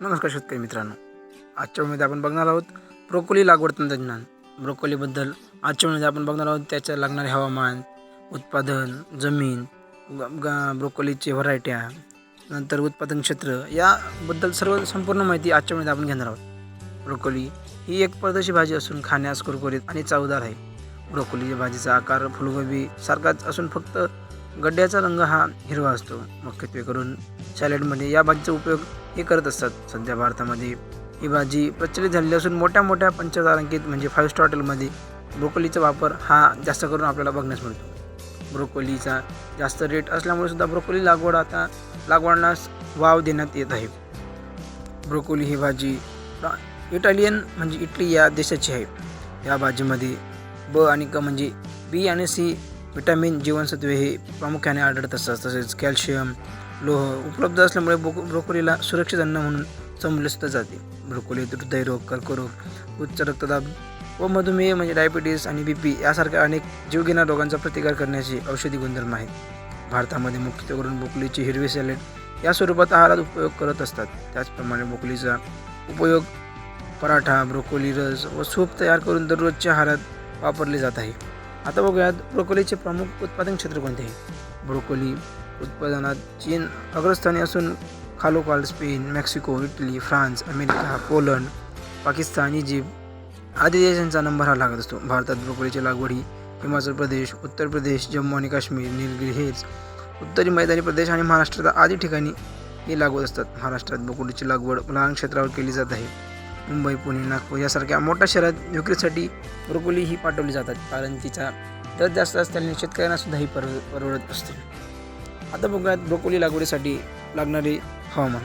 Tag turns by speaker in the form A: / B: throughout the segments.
A: नमस्कार शेतकरी मित्रांनो. आजच्या वेळेमध्ये आपण बघणार आहोत ब्रोकोली लागवड तंत्रज्ञान. ब्रोकोलीबद्दल आजच्या वेळेमध्ये आपण बघणार आहोत त्याच्या लागणारे हवामान उत्पादन जमीन ग- ब्रोकोलीचे व्हरायट्या नंतर उत्पादन क्षेत्र याबद्दल सर्व संपूर्ण माहिती आजच्या वेळेमध्ये आपण घेणार आहोत. ब्रोकोली ही एक परदेशी भाजी असून खाण्यास कुरकुरीत आणि चवदार आहे. ब्रोकोली भाजीचा आकार फुलगोबी सारखाच असून फक्त गड्ड्याचा रंग हा हिरवा असतो. मुख्यत्वे करून सॅलडमध्ये या भाजीचा उपयोग हे करत असतात. सध्या भारतामध्ये ही भाजी प्रचलित झालेली असून मोठ्या मोठ्या पंचतारांकित म्हणजे फाईव्ह स्टार हॉटेलमध्ये ब्रोकोलीचा वापर हा जास्त करून आपल्याला बघण्यास मिळतो. ब्रोकोलीचा जास्त रेट असल्यामुळे सुद्धा ब्रोकोली लागवड आता लागवडण्यास वाव देण्यात येत आहे. ब्रोकोली ही भाजी इटालियन म्हणजे इटली या देशाची आहे. या भाजीमध्ये ब आणि क म्हणजे बी आणि सी विटॅमिन जीवनसत्वे हे प्रामुख्याने आढळत असतात. तसेच कॅल्शियम लोह उपलब्ध असल्यामुळे ब्रो ब्रोकोलीला सुरक्षित अन्न म्हणून समजले सुद्धा जाते ब्रोकोलीत हृदयरोग कर्करोग उच्च रक्तदाब व मधुमेह म्हणजे डायबिटीस आणि बी पी यासारख्या अनेक जीवघेणा रोगांचा प्रतिकार करण्याचे औषधी गुणधर्म आहेत. भारतामध्ये मुख्यत्वे करून ब्रोकोलीची हिरवी सॅलेड या स्वरूपात आहारात उपयोग करत असतात. त्याचप्रमाणे ब्रोकोलीचा उपयोग पराठा ब्रोकोली रस व सूप तयार करून दररोजच्या आहारात वापरले जात आहे. आता बघूयात ब्रोकोलीचे प्रमुख उत्पादन क्षेत्र कोणते आहे? ब्रोकोली उत्पादनात चीन अग्रस्थानी असून खालोखाल Spain Mexico Italy France America Poland Pakistan Egypt आदी देशांचा नंबर हा लागत असतो. भारतात ब्रोकोलीची लागवड ही हिमाचल प्रदेश उत्तर प्रदेश जम्मू आणि काश्मीर निलगिरी हिल्स उत्तरी मैदानी प्रदेश आणि महाराष्ट्रात आदी ठिकाणी ही लागवड असतात. महाराष्ट्रात ब्रोकोलीची लागवड लहान क्षेत्रावर केली जात आहे. मुंबई पुणे नागपूर यासारख्या मोठ्या शहरात विक्रीसाठी ब्रोकोली ही पाठवली जातात. कारण तिचा दर जास्त असल्याने शेतकऱ्यांना सुद्धा ही परवडत असते. आता बघूयात ब्रोकोली लागवडीसाठी लागणारे हवामान.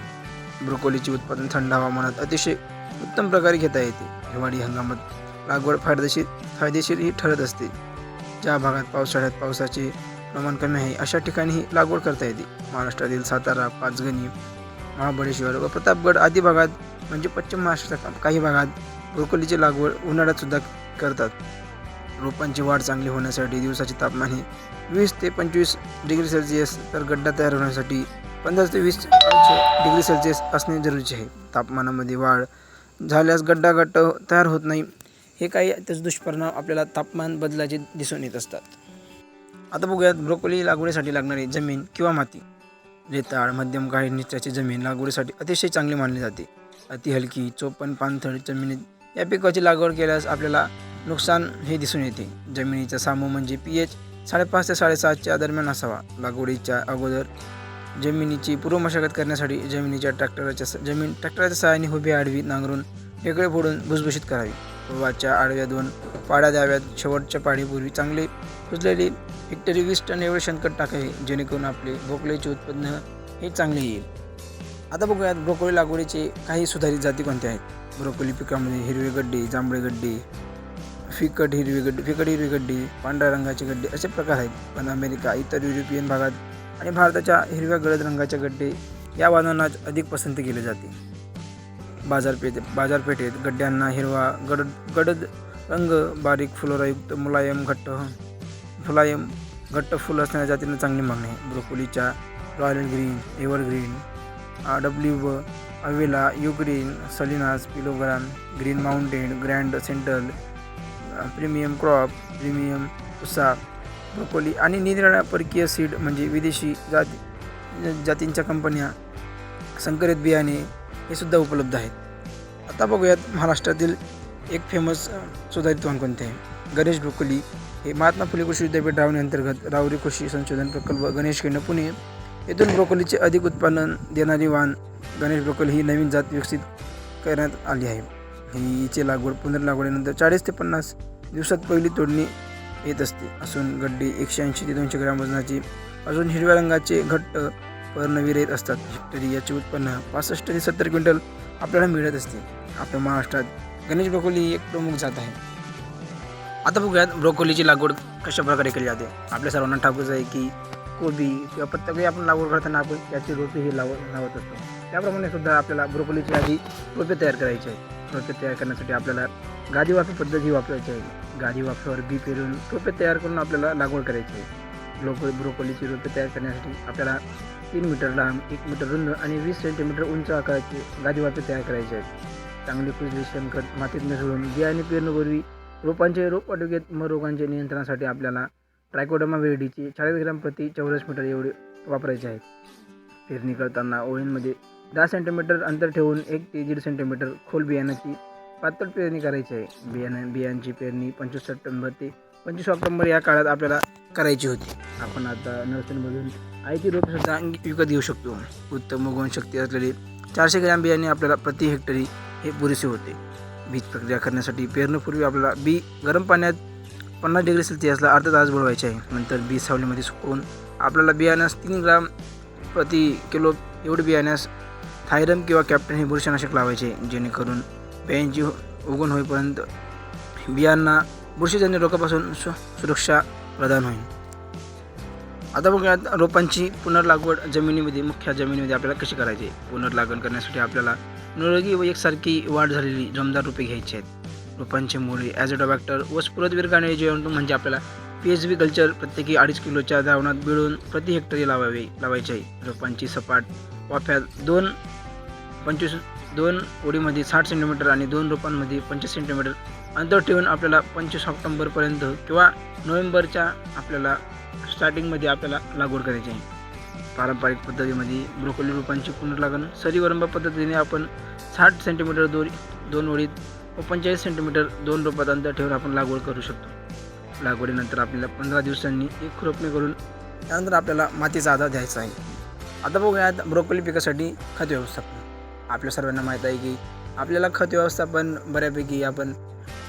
A: ब्रोकोलीचे उत्पादन थंड हवामानात अतिशय उत्तम प्रकारे घेता येते. हिवाळी हंगामात लागवड फायदेशीर फायदेशीरही ठरत असते. ज्या भागात पावसाळ्यात पावसाचे प्रमाण कमी आहे अशा ठिकाणी ही लागवड करता येते. महाराष्ट्रातील सातारा पाचगणी महाबळेश्वर व प्रतापगड आदी भागात म्हणजे पश्चिम महाराष्ट्राच्या काही भागात ब्रोकोलीची लागवड उन्हाळ्यातसुद्धा करतात. रोपांची वाढ चांगली होण्यासाठी दिवसाचे तापमान हे वीस ते पंचवीस डिग्री सेल्सिअस तर गड्डा तयार होण्यासाठी पंधरा ते वीस अंश डिग्री सेल्सिअस असणे जरुरीचे आहे. तापमानामध्ये वाढ झाल्यास गड्डा गट्ट तयार होत नाही. हे काही त्याचे दुष्परिणाम आपल्याला तापमान बदलाचे दिसून येत असतात. आता बघूयात ब्रोकोली लागवडीसाठी लागणारी जमीन किंवा माती. रेताळ मध्यम काळी निचाची जमीन लागवडीसाठी अतिशय चांगली मानली जाते. अति हलकी चोपन पाणथळ जमिनीत या पिकाची लागवड केल्यास आपल्याला नुकसान हे दिसून येते. जमिनीचा सामू म्हणजे पी एच साडेपाच ते साडेसातच्या दरम्यान असावा. लागवडीच्या अगोदर जमिनीची पूर्व मशागत करण्यासाठी जमिनीच्या ट्रॅक्टरच्या जमीन ट्रॅक्टरच्या सहाय्याने उभी आडवी नांगरून वेगळे फोडून भुसभुशीत करावी. वाच्या आडव्या दोन पाड्या द्याव्यात. शेवटच्या पाडीपूर्वी चांगले कुजलेली हेक्टरी वीस टन एवढे शेणखत टाकावे जेणेकरून आपले भोपळ्याचे उत्पन्न हे चांगले येईल. आता बघूयात ब्रोकोली लागवडीचे काही सुधारित जाती कोणत्या आहेत? ब्रोकोली पिकामध्ये हिरवे गड्डे जांभळे गड्डे फिकट हिरवी गड्डी फिकट हिरवी गड्डी पांढऱ्या रंगाचे गड्डे असे प्रकार आहेत. पण अमेरिका इतर युरोपियन भागात आणि भारताच्या हिरव्या गडद रंगाच्या गड्डे या वाहनांना अधिक पसंती केली जाते. बाजारपेठे बाजारपेठेत गड्ड्यांना हिरवा गडद गडद रंग बारीक फुलोरायुक्त मुलायम घट्ट फुलायम घट्ट फुल असणाऱ्या जातींना चांगली मागणी आहे. ब्रोकोलीच्या रॉयल ग्रीन एव्हरग्रीन डब्ल्यू व अवेला युग्रीन Salinas पिलोग्रान green mountain grand central premium crop premium उसा ब्रोकोली आणि निरनिराळ्या परकीय सीड म्हणजे विदेशी जाती जातींच्या कंपन्या संकरित बियाणे हे सुद्धा उपलब्ध आहेत. आता बघूयात महाराष्ट्रातील एक फेमस सुधारित वाण कोणते आहे? गणेश ब्रोकोली हे महात्मा फुले कृषी विद्यापीठ रावणी अंतर्गत रावरी कृषी संशोधन प्रकल्प गणेश केंद्र पुणे. येथून ब्रोकोलीचे अधिक उत्पादन देणारी वाण गणेश ब्रोकोली ही नवीन जात विकसित करण्यात आली आहे. ही हिची लागवड पुनर्लागवडीनंतर चाळीस ते पन्नास दिवसात पहिली तोडणी येत असते. असून गड्डी एकशे ऐंशी ते दोनशे ग्रॅम वजनाची अजून हिरव्या रंगाचे घट्ट पर्णवीर येत असतात. हेक्टरी याचे उत्पन्न पासष्ट ते सत्तर क्विंटल आपल्याला मिळत असते. आपल्या महाराष्ट्रात गणेश ब्रोकोली ही एक प्रमुख जात आहे. आता बघूयात ब्रोकोलीची लागवड कशा प्रकारे केली जाते. आपल्या सर्वांना ठाकूच आहे की कोबी किंवा पत्ताकोबी आपण लागवड करताना आपण त्याची रोपे ही लाव लावत असतो. त्याप्रमाणे सुद्धा आपल्याला ब्रोकोलीची आधी रोपे तयार करायची आहे रोपे तयार करण्यासाठी आपल्याला गादी वाफी पद्धत ही वापरायची आहे. गादी वाफेवर बी पेरून रोपे तयार करून आपल्याला लागवड करायची आहे. ब्रोको ब्रोकोलीची रोपे तयार करण्यासाठी आपल्याला तीन मीटर लांब एक मीटर रुंद आणि वीस सेंटीमीटर उंच आकाराचे गादीवापे तयार करायचे आहेत. चांगले कुजली शेणखत मातीत मिसळून बियाणे पेरणीपूर्वी रोपांचे रोप आटोक्यात म रोगांच्या नियंत्रणासाठी आपल्याला ट्रायकोडमा वेरडीचे चाळीस ग्राम प्रति चौरस मीटर एवढे वापरायचे आहेत. पेरणी करताना ओळींमध्ये दहा सेंटीमीटर अंतर ठेवून एक ते दीड सेंटीमीटर खोल बियाण्याची पातळ पेरणी करायची आहे. बियाणं बियांची पेरणी पंचवीस सप्टेंबर ते पंचवीस ऑक्टोंबर या काळात आपल्याला करायची होती. आपण आता नर्सरीमधून आयती रोपसुद्धा विकत घेऊ शकतो. उत्तम उगवण शक्ती असलेले चारशे ग्रॅम बियाणे आपल्याला प्रति हेक्टरी हे पुरेसे होते. बीज प्रक्रिया करण्यासाठी पेरणीपूर्वी आपल्याला बी गरम पाण्यात पन्नास डिग्री सेल्सिअसला अर्धा तास बुडवायचे आहे. नंतर बी सावलीमध्ये सुकवून आपल्याला बियाण्यास तीन ग्राम प्रति किलो एवढे बियाण्यास थायरम किंवा कॅप्टन हे बुरशीनाशक लावायचे जेणेकरून बियांची उगवण होईपर्यंत बियांना बुरशीजन्य रोगापासून सु सुरक्षा प्रदान होईल. आता बघूयात रोपांची पुनर्लागवड जमिनीमध्ये मुख्य जमिनीमध्ये आपल्याला कशी करायची? पुनर्लागवड करण्यासाठी आपल्याला निरोगी व एकसारखी वाढ झालेली जमदार रोपे घ्यायची आहेत. रोपांचे मुळे ॲझोटोबॅक्टर व स्फुरद विरगाणे जेवण म्हणजे आपल्याला पी एच बी कल्चर प्रत्येकी अडीच किलोच्या द्रावणात मिळून प्रति हेक्टरी लावावे लावायचे. आहे रोपांची सपाट वाफ्यात दोन पंचवीस दोन ओळीमध्ये साठ सेंटीमीटर आणि दोन रोपांमध्ये पंचवीस सेंटीमीटर अंतर ठेवून आपल्याला पंचवीस ऑक्टोंबरपर्यंत किंवा नोव्हेंबरच्या आपल्याला स्टार्टिंगमध्ये आपल्याला लागवड करायची आहे. पारंपरिक पद्धतीमध्ये ब्रोकोली रोपांची पुनर्लागण सरीवरंबा पद्धतीने आपण साठ सेंटीमीटर दोन दोन ओळीत व पंचेचाळीस सेंटीमीटर दोन रोपात अंतर ठेवून आपण लागवड करू शकतो. लागवडीनंतर आपल्याला पंधरा दिवसांनी एक खुरपणी करून त्यानंतर आपल्याला मातीचा आधार द्यायचा आहे. आता बघूयात ब्रोकोली पिकासाठी खत व्यवस्थापन. आपल्या सर्वांना माहीत आहे की आपल्याला खत व्यवस्थापन बऱ्यापैकी आपण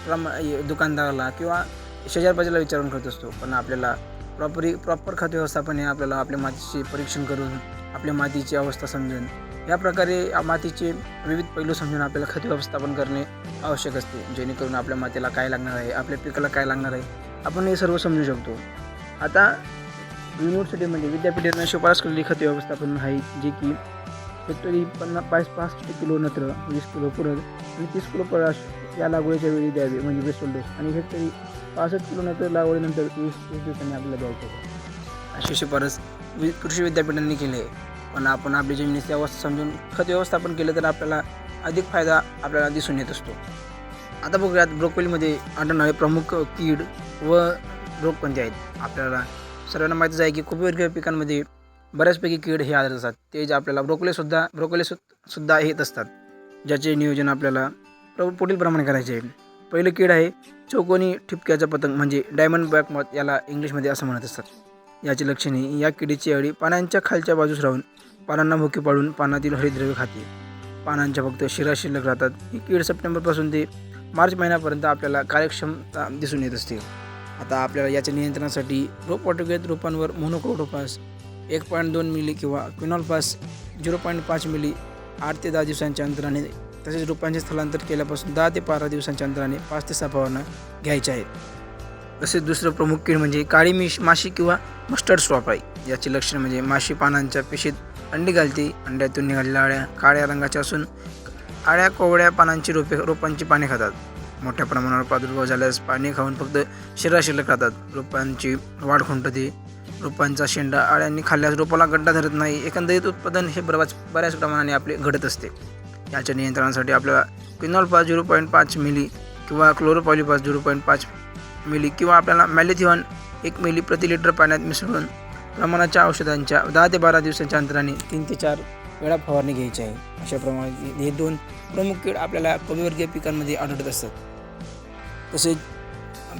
A: प्रम दुकानदाराला किंवा शेजारबाजूला विचारून करत असतो. पण आपल्याला प्रॉपरी प्रॉपर खत व्यवस्थापन हे आपल्याला आपल्या मातीचे परीक्षण करून आपल्या मातीची अवस्था समजून या प्रकारे मातीचे विविध पैलू समजून आपल्याला खत व्यवस्थापन करणे आवश्यक असते. जेणेकरून आपल्या मातीला काय लागणार आहे आपल्या पिकाला काय लागणार आहे आपण हे सर्व समजू शकतो. आता युनिव्हर्सिटीमध्ये विद्यापीठांना शिफारस केलेली खत व्यवस्थापन आहे जे की हेक्टरी पन्नास पाच पाच किलो नत्र वीस किलो पुरद आणि तीस किलो पराश या लागवडीच्या वेळी द्यावे म्हणजे बेस्ट डोस आणि हेक्टरी पासष्ट किलो नत्र लागवडीनंतर वीस तीस दिवसांनी आपल्याला द्यायचं अशी शिफारस वि कृषी विद्यापीठांनी केली आहे. पण आपण आपली जमिनीची अवस्था समजून खत व्यवस्थापन केलं तर आपल्याला अधिक फायदा आपल्याला दिसून येत असतो. आता बघूयात ब्रोकोलीमध्ये आढळणारे प्रमुख कीड व रोग कोणते आहेत? आपल्याला सर्वांना माहितीच आहे की कुपीवर्गीय पिकांमध्ये बऱ्याचपैकी कीड हे आढळत असतात. ते जे आपल्याला ब्रोकोलीसुद्धा ब्रोकोली सु सुद्धा येत असतात ज्याचे नियोजन आपल्याला प्र पुढील प्रमाणे करायचे आहे. पहिलं कीड आहे चौकोनी ठिपक्याचा पतंग म्हणजे डायमंड बॅक मत याला इंग्लिशमध्ये असं म्हणत असतात. याची लक्षणे या किडीची अळी पानांच्या खालच्या बाजूस राहून पानांना भुके पाडून पानातील हरिद्रव्य खाते. पानांच्या फक्त शिरा शिल्लक राहतात. ही कीड सप्टेंबरपासून ते मार्च महिन्यापर्यंत आपल्याला कार्यक्षमता दिसून येत असते. आता आपल्याला याच्या नियंत्रणासाठी रोप वाटोगेत रोपांवर मोनोक्रोटोपास एक पॉईंट दोन मिली किंवा क्विनॉलपास झिरो पॉईंट पाच मिली आठ ते दहा दिवसांच्या अंतराने तसेच रोपांचे स्थलांतर केल्यापासून दहा ते बारा दिवसांच्या अंतराने पाच ते सहा फवारणं घ्यायच्या आहेत. तसेच दुसरं प्रमुख कीड म्हणजे काळी मिश माशी किंवा मस्टर्ड स्टॉप आहे. याची लक्षणं म्हणजे माशी पानांच्या पिशीत अंडी घालते अंड्यातून निघालेल्या अळ्या काळ्या रंगाच्या असून आळ्या कोवळ्या पानांची रोपे रोपांची पाने खातात. मोठ्या प्रमाणावर प्रादुर्भाव झाल्यास पाणी खाऊन फक्त शरीरा शिल्लक राहतात. रोपांची वाढ खुंटते रोपांचा शेंडा आळ्यांनी खाल्ल्यास रोपाला गड्डा धरत नाही. एकंदरीत उत्पादन हे बऱ्याच बऱ्याच प्रमाणाने आपले घडत असते. याच्या नियंत्रणासाठी आपल्याला क्विनॉल पाच झिरो पॉईंट पाच मिली किंवा क्लोरोपॉलिपास झिरो पॉईंट पाच मिली किंवा आपल्याला मॅलेथिऑन एक मिली प्रति लिटर पाण्यात मिसळून प्रमाणाच्या औषधांच्या दहा ते बारा दिवसांच्या अंतराने तीन ते चार वेळा फवारणी घ्यायची आहे. अशाप्रमाणे हे दोन प्रमुख कीड आपल्याला कमीवर्गीय पिकांमध्ये आढळत असतात. तसेच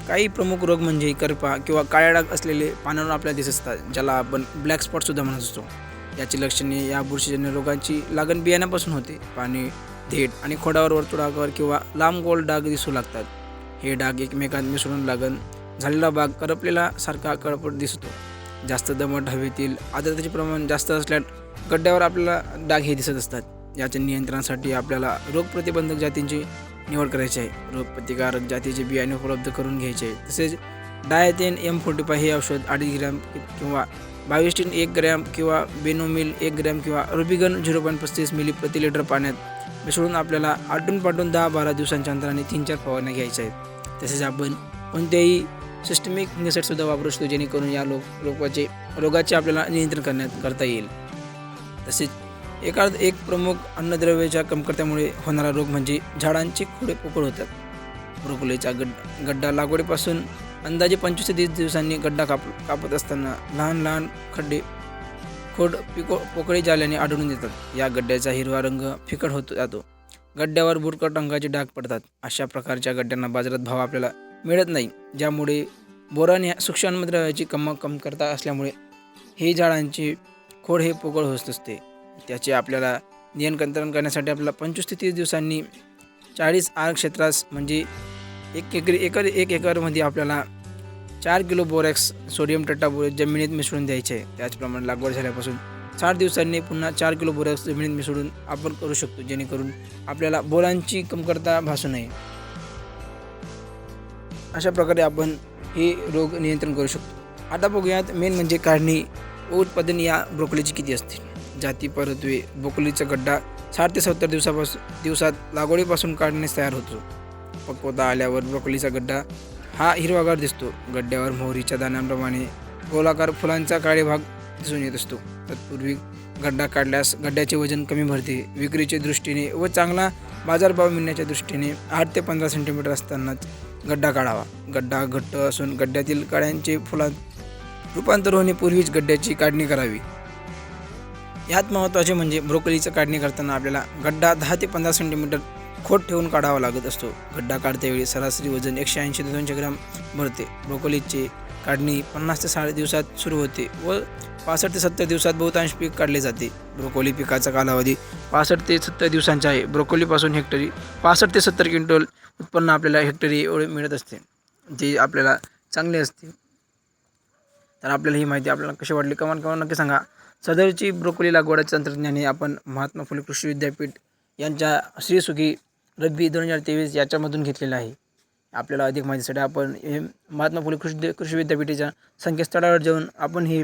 A: काही प्रमुख रोग म्हणजे करपा किंवा काळ्या डाग असलेले पानावर आपल्याला दिसत असतात ज्याला आपण ब्लॅक स्पॉटसुद्धा म्हणत असतो. याची लक्षणे या बुरशीजन्य रोगांची लागण बियाण्यापासून होते. पाणी देठ आणि खोडावर वर्तुळाकार किंवा लांब गोल डाग दिसू लागतात. हे डाग एकमेकांत मिसळून लागण झालेला भाग करपलेला सारखा कळपट दिसतो. जास्त दमट हवेतील आर्द्रतेचे प्रमाण जास्त असल्या गड्ड्यावर आपल्याला डाग हे दिसत असतात. याच्या नियंत्रणासाठी आपल्याला रोगप्रतिबंधक जातींची निवड करायची आहे. रोगप्रतिकारक जातीचे बियाणे उपलब्ध करून घ्यायचे आहे. तसेच डायथेन एम फोर्टी फाय हे औषध अडीच ग्रॅम किंवा बायोस्टीन एक ग्रॅम किंवा बेनोमिल एक ग्रॅम किंवा रुबिगन झिरो पॉईंट पस्तीस मिली प्रति लिटर पाण्यात मिसळून आपल्याला आटून पाटून दहा बारा दिवसांच्या अंतराने तीन चार फवारण्या घ्यायच्या आहेत. तसेच आपण कोणत्याही सिस्टमिक निसटसुद्धा वापरू शकतो जेणेकरून या लोक रोगाचे रोगाचे आपल्याला नियंत्रण करण्यात करता येईल. तसेच एका एक प्रमुख अन्नद्रव्याच्या कमतरतेमुळे होणारा रोग म्हणजे झाडांची खोडे पोकळ होतात. ब्रोकोलीचा गड गड्डा लागवडीपासून अंदाजे पंचवीस ते तीस दिवसांनी गड्डा काप कापत असताना लहान लहान खड्डे खोड पिको पोकळी जाल्याने आढळून येतात. या गड्ड्याचा हिरवा रंग फिकट होत जातो. गड्ड्यावर बुरकट रंगाचे डाग पडतात. अशा प्रकारच्या गड्ड्यांना बाजारात भाव आपल्याला मिळत नाही. ज्यामुळे बोरान या सूक्ष्मद्रव्याची कम कमतरता असल्यामुळे हे झाडांची खोड हे पोकळ होत असते. त्याचे आपल्याला नियंत्रण करण्यासाठी आपल्याला पंचवीस ते तीस दिवसांनी चाळीस आर क्षेत्रास म्हणजे एक एकरी एकर एक एकरमध्ये आपल्याला चार किलो बोरॅक्स सोडियम टट्टा बोर जमिनीत मिसळून द्यायचे. आहे त्याचप्रमाणे लागवड झाल्यापासून साठ दिवसांनी पुन्हा चार किलो बोरॅक्स जमिनीत मिसळून आपण करू शकतो जेणेकरून आपल्याला बोरांची कमतरता भासू नये. अशा प्रकारे आपण हे रोग नियंत्रण करू शकतो. आता बघूयात मेन म्हणजे काढणी. उत्पादन या ब्रोकोलीची किती असतील? जाती परत्वे ब्रोकोलीचा गड्डा साठ ते सत्तर दिवसापासून दिवसात लागवडीपासून काढण्यास तयार होतो. पक्वता आल्यावर ब्रोकोलीचा गड्डा हा हिरवागार दिसतो. गड्ड्यावर मोहरीच्या दाण्यांप्रमाणे गोलाकार फुलांचा काळे भाग दिसून येत असतो. तत्पूर्वी गड्डा काढल्यास गड्ड्याचे वजन कमी भरते. विक्रीच्या दृष्टीने व चांगला बाजारभाव मिळण्याच्या दृष्टीने आठ ते पंधरा सेंटीमीटर असतानाच गड्डा काढावा. गड्डा घट्ट असून गड्ड्यातील काळ्यांचे फुलां रूपांतर होण्यापूर्वीच गड्ड्याची काढणी करावी. यात महत्त्वाचे म्हणजे ब्रोकोलीचं काढणी करताना आपल्याला गड्डा दहा ते पंधरा सेंटीमीटर खोट ठेवून काढावा लागत असतो. गड्डा काढतेवेळी सरासरी वजन एकशे ऐंशी ते दोनशे ग्राम भरते. ब्रोकोलीची काढणी पन्नास ते साठ दिवसात सुरू होते व पासष्ट ते सत्तर दिवसात बहुतांश पीक काढले जाते. ब्रोकोली पिकाचा कालावधी पासष्ट ते सत्तर दिवसांचा आहे. ब्रोकोलीपासून हेक्टरी पासष्ट ते सत्तर क्विंटल उत्पन्न आपल्याला हेक्टरी एवढे मिळत असते जे आपल्याला चांगले असते. तर आपल्याला ही माहिती आपल्याला कशी वाटली कमान कमान नक्की सांगा. सदरची ब्रोकोली लागवडाचे तंत्रज्ञान आपण महात्मा फुले कृषी विद्यापीठ यांच्या श्रीसुखी रब्बी दोन हजार तेवीस याच्यामधून घेतलेलं आहे. आपल्याला अधिक माहितीसाठी आपण हे महात्मा फुले कृषी कृषी विद्यापीठाच्या संकेतस्थळावर जाऊन आपण ही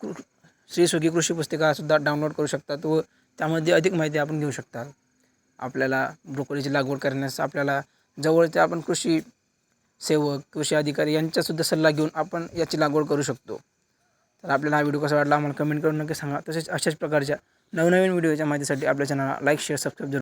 A: कृ श्रीसुखी कृषी पुस्तिकासुद्धा डाउनलोड करू शकतात व त्यामध्ये अधिक माहिती आपण घेऊ शकता. आपल्याला ब्रोकोलीची लागवड करण्यास आपल्याला जवळच्या आपण कृषी सेवक कृषी अधिकारी यांचासुद्धा सल्ला घेऊन आपण याची लागवड करू शकतो. तर आपल्याला हा व्हिडिओ कसा वाटला आम्हाला कमेंट करून नक्की सांगा. तसेच अशाच प्रकारच्या नवनवीन व्हिडिओच्या माहितीसाठी आपल्या चॅनलला लाईक शेअर सबस्क्राईब